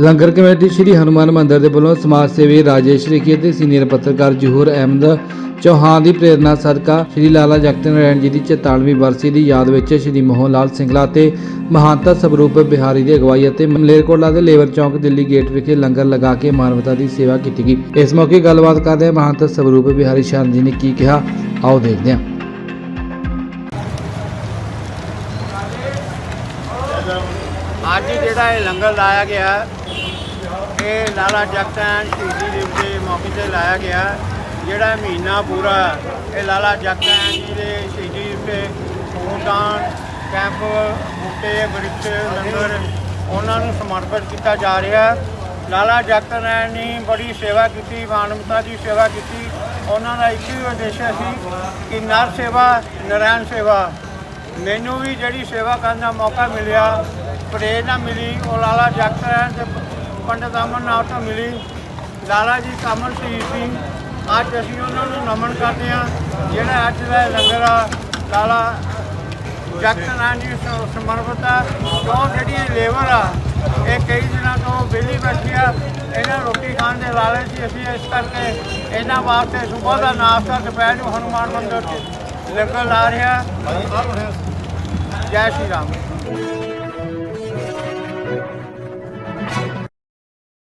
ਲੰਗਰ committee ਸ੍ਰੀ ਹਨੂਮਾਨ ਮੰਦਿਰ ਦੇ ਵੱਲੋਂ ਸਮਾਜ ਸੇਵੀ ਰਾਜੇਸ਼ ਰਿਕੀ ਅਤੇ ਸੀਨੀਅਰ ਪੱਤਰਕਾਰ ਜਹੂਰ ਅਹਿਮਦ ਚੌਹਾਨ ਦੀ ਪ੍ਰੇਰਣਾ ਸਦਕਾ ਸ੍ਰੀ ਲਾਲਾ ਜਗਤ ਨਾਰਾਇਣ ਜੀ ਦੀ 44ਵੀਂ ਬਰਸੀ ਦੀ ਯਾਦ ਵਿੱਚ ਸ੍ਰੀ ਮੋਹਨ ਲਾਲ ਸਿੰਗਲਾ ਅਤੇ ਮਹਾਨਤਾ ਸਵਰੂਪ ਬਿਹਾਰੀ ਦੀ ਅਗਵਾਈ ਅਤੇ ਮਲੇਰਕੋਟਲਾ ਦੇ ਲੇਬਰ ਚੌਂਕ ਦਿੱਲੀ ਗੇਟ ਵਿਖੇ ਲੰਗਰ ਲਗਾ ਕੇ ਮਾਨਵਤਾ ਦੀ ਸੇਵਾ ਕੀਤੀ ਗਈ। ਇਸ ਮੌਕੇ ਗੱਲਬਾਤ ਕਰਦੇ ਮਹਾਨਤਾ ਸਵਰੂਪ ਬਿਹਾਰੀ ਸ਼ਰਨ ਜੀ ਨੇ ਕੀ ਕਿਹਾ, ਆਓ ਦੇਖਦੇ ਹਾਂ। ਅੱਜ ਜਿਹੜਾ ਇਹ ਲੰਗਰ ਲਾਇਆ ਗਿਆ, ਇਹ ਲਾਲਾ ਜਗਤਾਨ ਸ਼ਹੀਦੀ ਦਿਵਸ ਦੇ ਮੌਕੇ ਤੇ ਲਾਇਆ ਗਿਆ, ਜਿਹੜਾ ਮਹੀਨਾ ਪੂਰਾ ਇਹ ਲਾਲਾ ਜਗਤਾਨ ਜੀ ਦੇ ਸ਼ਹੀਦੀ ਦਿਵਸ ਤੇ ਖੂਨਦਾਨ ਕੈਂਪ, ਬੂਟੇ, ਬ੍ਰਿਕਸ਼, ਲੰਗਰ ਉਹਨਾਂ ਨੂੰ ਸਮਰਪਿਤ ਕੀਤਾ ਜਾ ਰਿਹਾ। ਲਾਲਾ ਜਗਤਾਨ ਨੇ ਬੜੀ ਸੇਵਾ ਕੀਤੀ, ਮਾਨਵਤਾ ਦੀ ਸੇਵਾ ਕੀਤੀ। ਉਹਨਾਂ ਦਾ ਇੱਕ ਹੀ ਉਦੇਸ਼ ਸੀ ਕਿ ਨਰ ਸੇਵਾ ਨਰਾਇਣ ਸੇਵਾ। ਮੈਨੂੰ ਵੀ ਜਿਹੜੀ ਸੇਵਾ ਕਰਨ ਦਾ ਮੌਕਾ ਮਿਲਿਆ ਪ੍ਰੇਰਨਾ ਮਿਲੀ, ਉਹ ਲਾਲਾ ਜਗਤ ਰਾਮ ਤੇ ਪੰਡਤ ਅਮਰਨਾਥ ਤੋਂ ਮਿਲੀ। ਲਾਲਾ ਜੀ ਕਮਲ ਸੀ ਸੀ। ਅੱਜ ਅਸੀਂ ਉਹਨਾਂ ਨੂੰ ਨਮਨ ਕਰਦੇ ਹਾਂ। ਜਿਹੜਾ ਅੱਜ ਦਾ ਲੰਗਰ ਆ, ਲਾਲਾ ਜਗਤ ਰਾਮ ਜੀ ਸਮਰਪਿਤ ਆ। ਕਿਉਂ ਜਿਹੜੀ ਲੇਬਰ ਆ, ਇਹ ਕਈ ਦਿਨਾਂ ਤੋਂ ਵਿਹਲੀ ਬੈਠੀ ਆ। ਇਹਨਾਂ ਰੋਟੀ ਖਾਣ ਦੇ ਲਾਲਚ 'ਚ ਅਸੀਂ ਇਸ ਕਰਕੇ ਇਹਨਾਂ ਵਾਸਤੇ ਸਵੇਰ ਦਾ ਨਾਸ਼ਤਾ, ਦੁਪਹਿਰ ਨੂੰ ਹਨੂਮਾਨ ਮੰਦਿਰ 'ਚ ਲੰਗਰ ਲਾ ਰਿਹਾ ਜੈ ਸ਼੍ਰੀ ਰਾਮ।